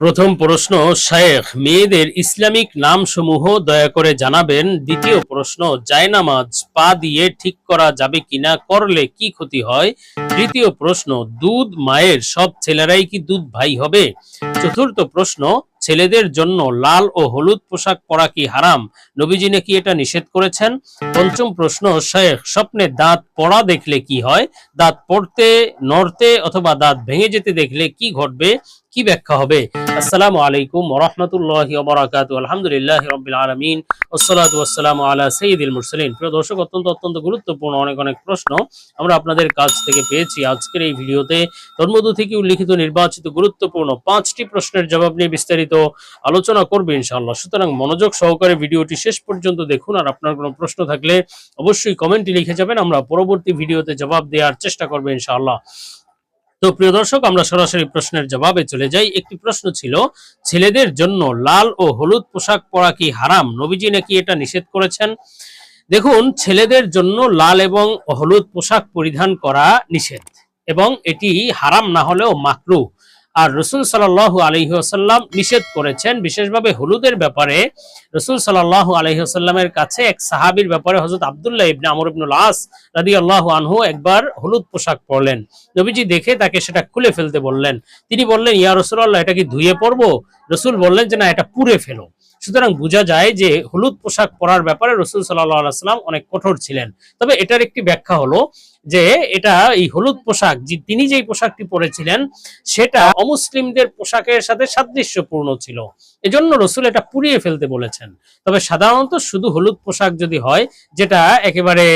প্রথম প্রশ্ন শেখ মেয়েদের ইসলামিক নামসমূহ দয়া করে জানাবেন। দ্বিতীয় প্রশ্ন, জায়নামাজ পা দিয়ে ঠিক করা যাবে কিনা, করলে কি ক্ষতি হয়? তৃতীয় প্রশ্ন, দুধ মায়ের সব ছেলেরাই কি দুধ ভাই হবে? চতুর্থ প্রশ্ন, ছেলেদের জন্য লাল ও হলুদ পোশাক পরা কি হারাম? নবীজি নাকি এটা নিষেধ করেছেন? পঞ্চম প্রশ্ন শেখ স্বপ্নে দাঁত পড়া দেখলে কি হয়? দাঁত পড়তে, নড়তে অথবা দাঁত ভেঙে যেতে দেখলে কি ঘটবে? কি ব্যাখ্যা হবে? আসসালামু আলাইকুম ওরহমতুল্লাহি ওবরাকাতু। আলহামদুলিল্লাহ রবিল আলমিন। ওসলাত ওয়াসালামু আলা সঈদুল মুরসালিন। প্রিয় দর্শক, অত্যন্ত অত্যন্ত গুরুত্বপূর্ণ অনেক অনেক প্রশ্ন আমরা আপনাদের কাছ থেকে পেয়েছি আজকের এই ভিডিওতে। ধর্মদু থেকে উল্লিখিত নির্বাচিত গুরুত্বপূর্ণ পাঁচটি প্রশ্নের জবাব নিয়ে বিস্তারিত আলোচনা করবে ইনশাআল্লাহ। সুতরাং মনোযোগ সহকারে ভিডিওটি শেষ পর্যন্ত দেখুন আর আপনার কোনো প্রশ্ন থাকলে অবশ্যই কমেন্টে লিখে যাবেন। আমরা পরবর্তী ভিডিওতে জবাব দেওয়ার চেষ্টা করব ইনশাআল্লাহ। তো প্রিয় দর্শক, আমরা সরাসরি প্রশ্নের জবাবে চলে যাই। একটি প্রশ্ন ছিল, ছেলেদের জন্য লাল ও হলুদ পোশাক পরা কি হারাম? নবীজি নাকি এটা নিষেধ করেছেন? দেখুন, ছেলেদের জন্য লাল এবং হলুদ পোশাক পরিধান করা নিষেধ এবং এটি হারাম না হলেও মাকরু। আর রসুল সাল্লাহ আলহিহাসাল্লাম নিষেধ করেছেন, বিশেষভাবে হলুদের ব্যাপারে। রসুল সাল্লাহ আলহিহাসাল্লামের কাছে এক সাহাবির ব্যাপারে হজরত আবদুল্লাহ ইবনে আমর ইবনুল আস রাদি আল্লাহ আনহু একবার হলুদ পোশাক পরলেন। নবীজি দেখে তাকে সেটা খুলে ফেলতে বললেন। তিনি বললেন, ইয়া রসুল্লাহ এটা কি ধুয়ে পরবো? রসুল বললেন যে, না, এটা পুড়ে ফেলো। সুতরাং বোঝা যায় যে, হলুদ পোশাক পরার ব্যাপারে রসুল সাল্লাহ সাল্লাম অনেক কঠোর ছিলেন। তবে এটার একটি ব্যাখ্যা হলো যে এটা এই হলুদ পোশাক তিনি যেই পোশাকটি পরেছিলেন, সেটা অমুসলিমদের পোশাকের সাথে সাদৃশ্যপূর্ণ ছিল। এজন্য রসুল এটা পুড়িয়ে ফেলতে বলেছেন। তবে সাধারণত শুধু হলুদ পোশাক যদি হয়, যেটা একেবারে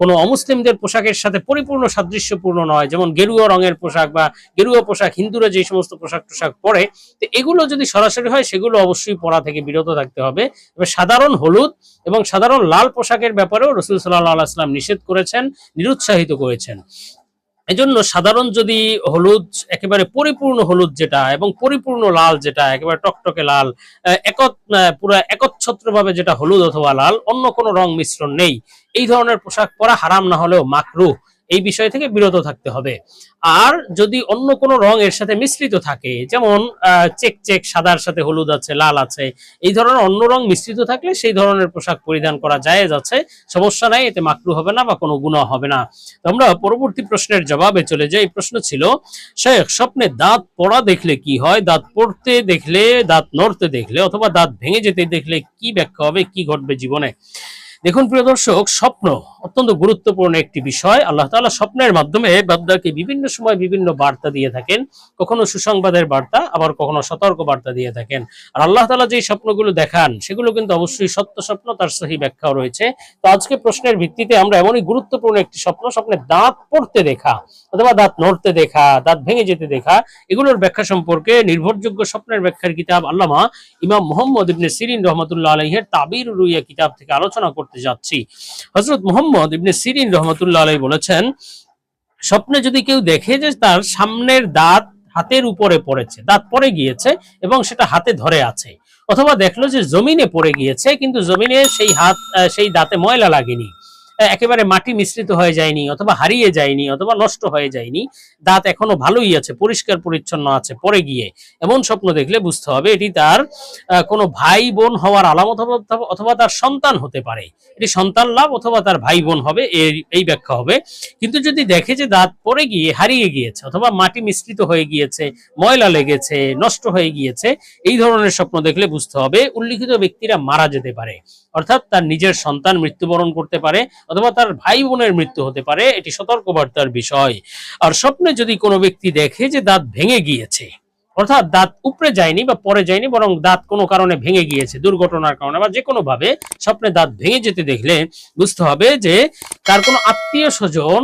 কোনো অমুসলিমদের পোশাকের সাথে পরিপূর্ণ সাদৃশ্যপূর্ণ নয়, যেমন গেরুয়া রঙের পোশাক বা গেরুয়া পোশাক, হিন্দুরা যে সমস্ত পোশাক টোশাক পরে, তো এগুলো যদি সরাসরি হয়, সেগুলো অবশ্যই পরা থেকে বিরত থাকতে হবে। সাধারণ হলুদ এবং সাধারণ লাল পোশাকের ব্যাপারেও রসুল সাল্লাহ আলাইসলাম নিষেধ করেছেন। নিরুৎসাহিত করেছেন। এজন্য সাধারণ যদি হলুদ, একেবারে পরিপূর্ণ হলুদ যেটা এবং পরিপূর্ণ লাল যেটা, একেবারে টকটকে লাল একত পুরো একচ্ছত্র ভাবে যেটা হলুদ অথবা লাল, অন্য কোনো রং মিশ্রণ নেই। এই ধরনের পোশাক পরা হারাম না হলেও মাকরু এই বিষয় থেকে বিরত থাকতে হবে। আর যদি অন্য কোনো রং এর সাথে মিশ্রিত থাকে, যেমন চেক চেক, সাদার সাথে হলুদ আছে, লাল আছে, এই ধরনের অন্য রং মিশ্রিত থাকলে সেই ধরনের পোশাক পরিধান করা যায় যাচ্ছে সমস্যা নাই, এতে মাকরু হবে না বা কোনো গুণা হবে না। আমরা পরবর্তী প্রশ্নের জবাবে চলে যাই। প্রশ্ন ছিল, শেখ, স্বপ্নে দাঁত পড়া দেখলে কি হয়? দাঁত পড়তে দেখলে, দাঁত নড়তে দেখলে, অথবা দাঁত ভেঙে যেতে দেখলে কি ব্যাখ্যা হবে, কি ঘটবে জীবনে? দেখুন, প্রিয় দর্শক, স্বপ্ন অত্যন্ত গুরুত্বপূর্ণ একটি বিষয়। আল্লাহ তালা স্বপ্নের মাধ্যমে বাদ্দাকে বিভিন্ন সময় বিভিন্ন বার্তা দিয়ে থাকেন। কখনো সুসংবাদের বার্তা, আবার কখনো সতর্ক বার্তা দিয়ে থাকেন। আর আল্লাহ তালা যে স্বপ্নগুলো দেখান, সেগুলো কিন্তু অবশ্যই সত্য স্বপ্ন, তার সহি ব্যাখ্যাও রয়েছে। তো আজকে প্রশ্নের ভিত্তিতে আমরা এমনই গুরুত্বপূর্ণ একটি স্বপ্ন স্বপ্নে দাঁত পড়তে দেখা, অথবা দাঁত নড়তে দেখা, দাঁত ভেঙে যেতে দেখা, এগুলোর ব্যাখ্যা সম্পর্কে নির্ভরযোগ্য স্বপ্নের ব্যাখ্যার কিতাব আল্লামা ইমাম মোহাম্মদ ইবনে সিরিন রহমতুল্লাহ আলহের তাবির রুইয়া কিতাব থেকে আলোচনা করতে করতে যাচ্ছি। হজরত মোহাম্মদ ইবনে সিরিন রহমতুল্লাহ আলাই বলেছেন, স্বপ্নে যদি কেউ দেখে যে তার সামনের দাঁত হাতের উপরে পড়েছে, দাঁত পরে গিয়েছে এবং সেটা হাতে ধরে আছে, অথবা দেখল যে জমিনে পড়ে গিয়েছে, কিন্তু জমিনে সেই হাত সেই দাঁতে ময়লা লাগেনি একেবারে মাটি মিশ্রিত হয়ে যায়নি, অথবা হারিয়ে যায়নি, অথবা নষ্ট হয়ে যায়নি। দাঁত এখনও ভালোই আছে, পরিষ্কার পরিচ্ছন্ন আছে, পরে গিয়ে এমন স্বপ্ন দেখলে বুঝতে হবে এটি তার কোনো ভাই বোন হওয়ার আলামত অথবা তার সন্তান হতে পারে। এটি সন্তান লাভ অথবা তার ভাই বোন হবে এই ব্যাখ্যা হবে। কিন্তু যদি দেখে যে দাঁত পরে গিয়ে, হারিয়ে গিয়েছে, অথবা মাটি মিশ্রিত হয়ে গিয়েছে, ময়লা লেগেছে, নষ্ট হয়ে গিয়েছে, এই ধরনের স্বপ্ন দেখলে বুঝতে হবে, উল্লিখিত ব্যক্তিরা মারা যেতে পারে। অর্থাৎ তার নিজের সন্তান মৃত্যুবরণ করতে পারে, অথবা তার ভাই বোনের মৃত্যু হতে পারে, এটি সতর্কবার্তার বিষয়। আর স্বপ্নে যদি কোনো ব্যক্তি দেখে যে দাঁত ভেঙে গিয়েছে, অর্থাৎ দাঁত উপরে যায়নি বা পরে যায়নি, বরং দাঁত কোনো কারণে ভেঙে গিয়েছে, দুর্ঘটনার কারণে বা যে কোনো ভাবে স্বপ্নে দাঁত ভেঙে যেতে দেখলে বুঝতে হবে যে তার কোনো আত্মীয় স্বজন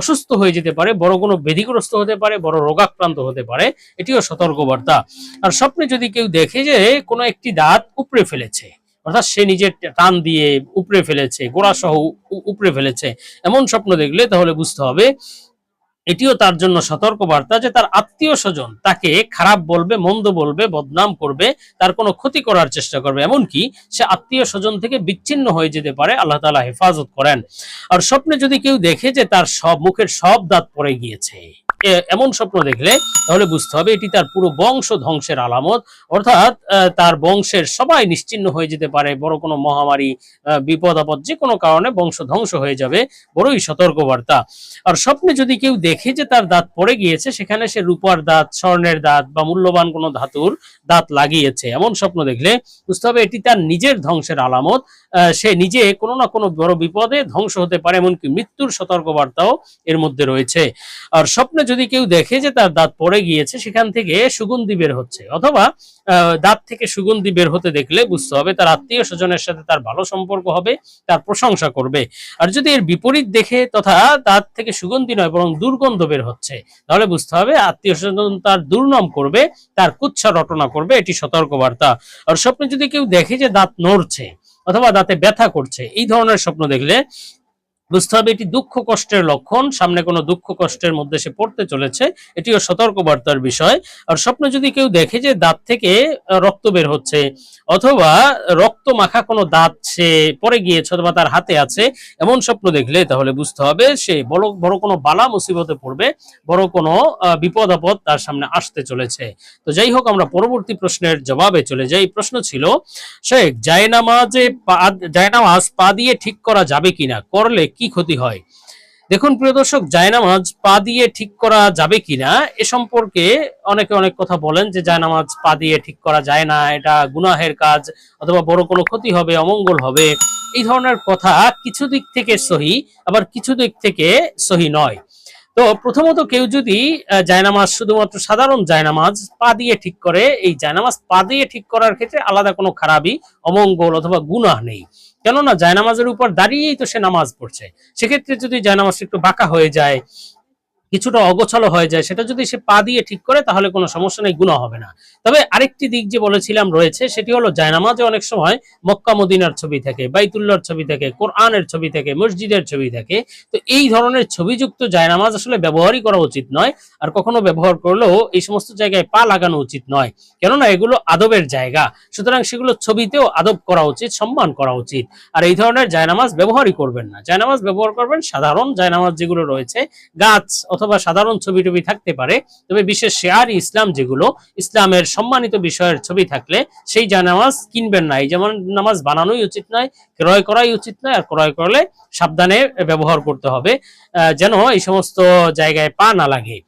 অসুস্থ হয়ে যেতে পারে, বড় কোনো বেধিগ্রস্ত হতে পারে, বড় রোগাক্রান্ত হতে পারে, এটিও সতর্কবার্তা। আর স্বপ্নে যদি কেউ দেখে যে কোনো একটি দাঁত উপরে ফেলেছে অর্থাৎ সে নিজের টান দিয়ে উপরে ফেলেছে গোড়া সহ উপরে ফেলেছে, এমন স্বপ্ন দেখলে তাহলে বুঝতে হবে এটিও তার জন্য সতর্ক বার্তা যে তার আত্মীয় স্বজন তাকে খারাপ বলবে, মন্দ বলবে, বদনাম করবে, তার কোনো ক্ষতি করার চেষ্টা করবে, এমনকি সে আত্মীয় স্বজন থেকে বিচ্ছিন্ন হয়ে যেতে পারে, আল্লাহ তালা হেফাজত করেন। আর স্বপ্নে যদি কেউ দেখে যে তার সব, মুখের সব দাঁত পড়ে গিয়েছে এমন স্বপ্ন দেখলে তাহলে বুঝতে হবে এটি তার পুরো বংশ ধ্বংসের আলামত। অর্থাৎ তার বংশের সবাই নিশ্চিন্ন হয়ে যেতে পারে। বড় কোনো মহামারী বিপদ, আপদ যে কোনো কারণে বংশ ধ্বংস হয়ে যাবে। বড়ই সতর্কবার্তা। আর স্বপ্নে যদি কেউ দেখে যে তার দাঁত পড়ে গিয়েছে, সেখানে সে রূপার দাঁত, স্বর্ণের দাঁত বা মূল্যবান কোনো ধাতুর দাঁত লাগিয়েছে। এমন স্বপ্ন দেখলে বুঝতে হবে এটি তার নিজের ধ্বংসের আলামত। সে নিজে কোনো না কোনো বড় বিপদে ধ্বংস হতে পারে, এমনকি মৃত্যুর সতর্কবার্তাও এর মধ্যে রয়েছে। আর স্বপ্নে যদি কেউ দেখে যে তার দাঁত পড়ে গিয়েছে, সেখান থেকে সুগন্ধি বের হচ্ছে। অথবা দাঁত থেকে সুগন্ধি বের হতে দেখলে বুঝতে হবে তার আত্মীয় স্বজনের সাথে তার ভালো সম্পর্ক হবে, তার প্রশংসা করবে। আর যদি এর বিপরীত দেখে তথা দাঁত থেকে সুগন্ধি নয়, বরং দুর্গন্ধ বের হচ্ছে, তাহলে বুঝতে হবে আত্মীয় স্বজন তার দুর্নাম করবে, তার কুচ্ছা রটনা করবে, এটি সতর্কবার্তা। আর স্বপ্নে যদি কেউ দেখে যে দাঁত নড়ছে, অথবা দাঁতে ব্যথা করছে, এই ধরনের স্বপ্ন দেখলে বুঝতে হবে এটি দুঃখ কষ্টের লক্ষণ, সামনে কোনো দুঃখ কষ্টের মধ্যে সে পড়তে চলেছে, এটিও সতর্কবার্তার বিষয়। আর স্বপ্ন যদি কেউ দেখে যে দাঁত থেকে রক্ত বের হচ্ছে, অথবা রক্ত মাখা কোনো দাঁত সে পরে গিয়েছে অথবা তার হাতে আছে, এমন স্বপ্ন দেখলে তাহলে বুঝতে হবে সে বড় বড় কোনো বালা মুসিবতে পড়বে, বড় কোনো বিপদ আপদ তার সামনে আসতে চলেছে। তো যাই হোক, আমরা পরবর্তী প্রশ্নের জবাবে চলে যাই। প্রশ্ন ছিল, শেখ, জায়নামাজে জায়নামাজ পা দিয়ে ঠিক করা যাবে কিনা? করলে কি ক্ষতি হয়? দেখুন, প্রিয় দর্শক, জায়নামাজ পা দিয়ে ঠিক করা যাবে কিনা এ সম্পর্কে অনেকে অনেক কথা বলেন যে জায়নামাজ পা দিয়ে ঠিক করা যায় না, এটা গুনাহের কাজ অথবা বড় কোনো ক্ষতি হবে, অমঙ্গল হবে। এই ধরনের কথা কিছু দিক থেকে সহি, আবার কিছু দিক থেকে সহি নয়। তো প্রথমত কেউ যদি জায়নামাজ, শুধুমাত্র সাধারণ জায়নামাজ পা দিয়ে ঠিক করে, এই জায়নামাজ পা দিয়ে ঠিক করার ক্ষেত্রে আলাদা কোনো খারাপই, অমঙ্গল অথবা গুনাহ নেই। কেননা জায়নামাজের উপর দাঁড়িয়েই তো সে নামাজ পড়ছে। সেক্ষেত্রে যদি জায়নামাজটা একটু বাঁকা হয়ে যায় কিছুটা অগোছালো হয়ে যায়, সেটা যদি সে পা দিয়ে ঠিক করে, তাহলে কোনো সমস্যা নেই গুণা হবে না। তবে আরেকটি দিক যে বলেছিলাম রয়েছে, সেটি হলো জায়নামাজে অনেক সময় মক্কা মদিনার ছবি থাকে, বাইতুল্লাহর ছবি থাকে, কোরআনের ছবি থাকে, মসজিদের ছবি থাকে। তো এই ধরনের ছবিযুক্ত জায়নামাজ আসলে ব্যবহারই করা উচিত নয়, আর কখনো ব্যবহার করলেও এই সমস্ত জায়গায় পা লাগানো উচিত নয়। কেননা এগুলো আদবের জায়গা, সুতরাং সেগুলো ছবিতেও আদব করা উচিত, সম্মান করা উচিত। আর এই ধরনের জায়নামাজ ব্যবহারই করবেন না। জায়নামাজ ব্যবহার করবেন সাধারণ জায়নামাজ যেগুলো রয়েছে, গাছ অথবা সাধারণ ছবি টবি থাকতে পারে, তবে বিশেষ শেয়ার ইসলাম যেগুলো, ইসলামের সম্মানিত বিষয়ের ছবি থাকলে সেই জায়নামাজ কিনবেন না। এই যেমন নামাজ বানানোই উচিত নয়, ক্রয় করাই উচিত নয়, আর ক্রয় করলে সাবধানে ব্যবহার করতে হবে যেন এই সমস্ত জায়গায় পা না লাগে।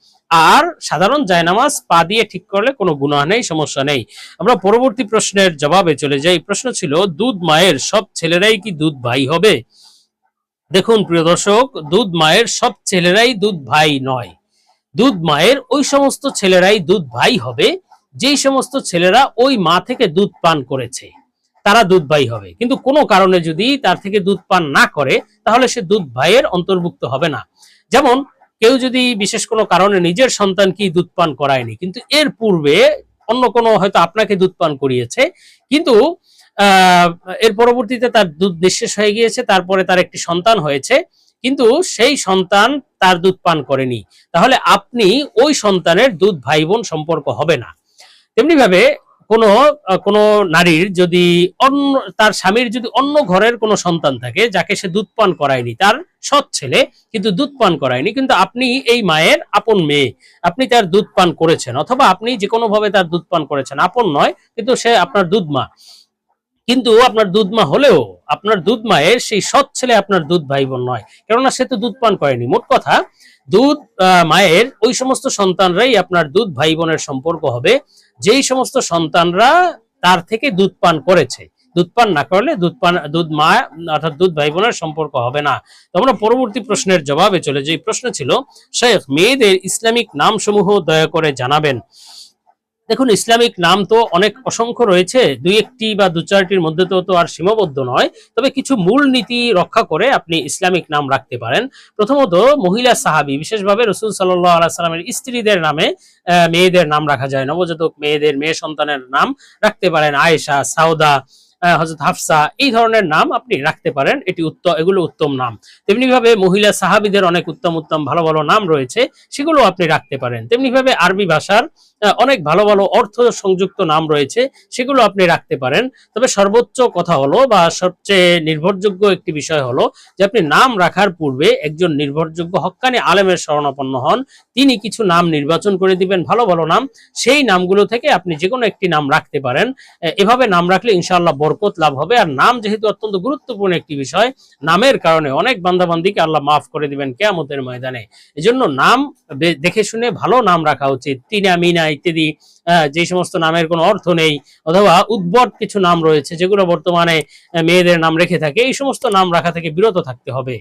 আর সাধারণ জায়নামাজ পা দিয়ে ঠিক করলে কোনো গুনাহ নেই, সমস্যা নেই। আমরা পরবর্তী প্রশ্নের জবাবে চলে যাই। প্রশ্ন ছিল, দুধ মায়ের সব ছেলেরাই কি দুধ ভাই হবে? দেখুন, প্রিয় দর্শক, দুধ মায়ের সব ছেলেরাই দুধ ভাই নয়। দুধ মায়ের ওই সমস্ত ছেলেরাই দুধ ভাই হবে, যেই সমস্ত ছেলেরা ওই মা থেকে দুধ পান করেছে, তারা দুধ ভাই হবে। কিন্তু কোনো কারণে যদি তার থেকে দুধ পান না করে, তাহলে সে দুধ ভাইয়ের অন্তর্ভুক্ত হবে না। যেমন, কেউ যদি বিশেষ কোনো কারণে নিজের সন্তানকেই দুধ পান করায়নি, কিন্তু এর পূর্বে অন্য কোনো হয়তো আপনাকে দুধ পান করিয়েছে, কিন্তু এর পরবর্তীতে তার দুধ নিঃশেষ হয়ে গিয়েছে, তারপরে তার একটি সন্তান হয়েছে। কিন্তু সেই সন্তান তার দুধ পান করেনি। তাহলে আপনি ওই সন্তানের দুধ ভাই বোন সম্পর্ক হবে না। তেমনি ভাবে কোনো কোনো নারীর যদি অন্য, তার স্বামীর যদি অন্য ঘরের কোনো সন্তান থাকে, যাকে সে দুধ পান করায়নি, তার সৎ ছেলে কিন্তু দুধ পান করায়নি, কিন্তু আপনি এই মায়ের আপন মেয়ে, আপনি তার দুধ পান করেছেন, অথবা আপনি যে কোনো ভাবে তার দুধ পান করেছেন, আপন নয়, কিন্তু সে আপনার দুধ মা। কিন্তু আপনার দুধ মা হলেও আপনার দুধ মায়ের সেই সৎ ছেলে আপনার দুধ ভাই বোন নয়। কেননা সে তো দুধ পান করেনি। মোট কথা, দুধ মায়ের ওই সমস্ত সন্তানরাই আপনার দুধ ভাই বোনের সম্পর্ক হবে। যেই সমস্ত সন্তানরা তার থেকে দুধ পান করেছে। দুধ পান না করলে দুধ পান, দুধ মা, অর্থাৎ দুধ ভাই বোনের সম্পর্ক হবে না। তো আমরা পরবর্তী প্রশ্নের জবাবে চলে যে প্রশ্ন ছিল, শেখ, মেয়েদের ইসলামিক নামসমূহ দয়া করে জানাবেন। দেখুন, ইসলামিক নাম তো অনেক অসংখ্য রয়েছে। দুই একটি বা দু চারটির মধ্যে তো তো আর সীমাবদ্ধ নয়। তবে কিছু মূল নীতি রক্ষা করে আপনি ইসলামিক নাম রাখতে পারেন। প্রথমত, মহিলা সাহাবি, বিশেষভাবে রসুল সাল্লাহ আল্লাহ স্ত্রীদের নামে মেয়েদের নাম রাখা যায়। নবজাতক মেয়েদের, মেয়ে সন্তানের নাম রাখতে পারেন আয়েশা সাউদা হজরত হাফসা। এই ধরনের নাম আপনি রাখতে পারেন। এটি উত্তম এগুলো উত্তম নাম। তেমনি ভাবে মহিলা সাহাবিদের অনেক উত্তম উত্তম ভালো ভালো নাম রয়েছে, সেগুলো আপনি রাখতে পারেন। তেমনি ভাবে আরবি ভাষার অনেক ভালো ভালো অর্থ সংযুক্ত নাম রয়েছে, সেগুলো আপনি রাখতে পারেন। তবে সর্বোচ্চ কথা হলো বা সবচেয়ে নির্ভরযোগ্য একটি বিষয় হলো যে আপনি নাম রাখার পূর্বে একজন নির্ভরযোগ্য হক্কানি আলেমের শরণাপন্ন হন। তিনি কিছু নাম নির্বাচন করে দিবেন, ভালো ভালো নাম। সেই নামগুলো থেকে আপনি যে কোনো একটি নাম রাখতে পারেন। এভাবে নাম রাখলে ইনশাআল্লাহ বরকত লাভ হবে। আর নাম যেহেতু অত্যন্ত গুরুত্বপূর্ণ একটি বিষয়, নামের কারণে অনেক বান্দাবান্দিকে আল্লাহ মাফ করে দিবেন কেয়ামতের ময়দানে। এজন্য নাম দেখে শুনে ভালো নাম রাখা উচিত। তিনা মিনা ইত্যাদি যে সমস্ত নামের কোনো অর্থ নেই, অথবা উদ্ভট কিছু নাম রয়েছে যেগুলো বর্তমানে মেয়েদের নাম রেখে থাকে, এই সমস্ত নাম রাখা থেকে বিরত থাকতে হবে।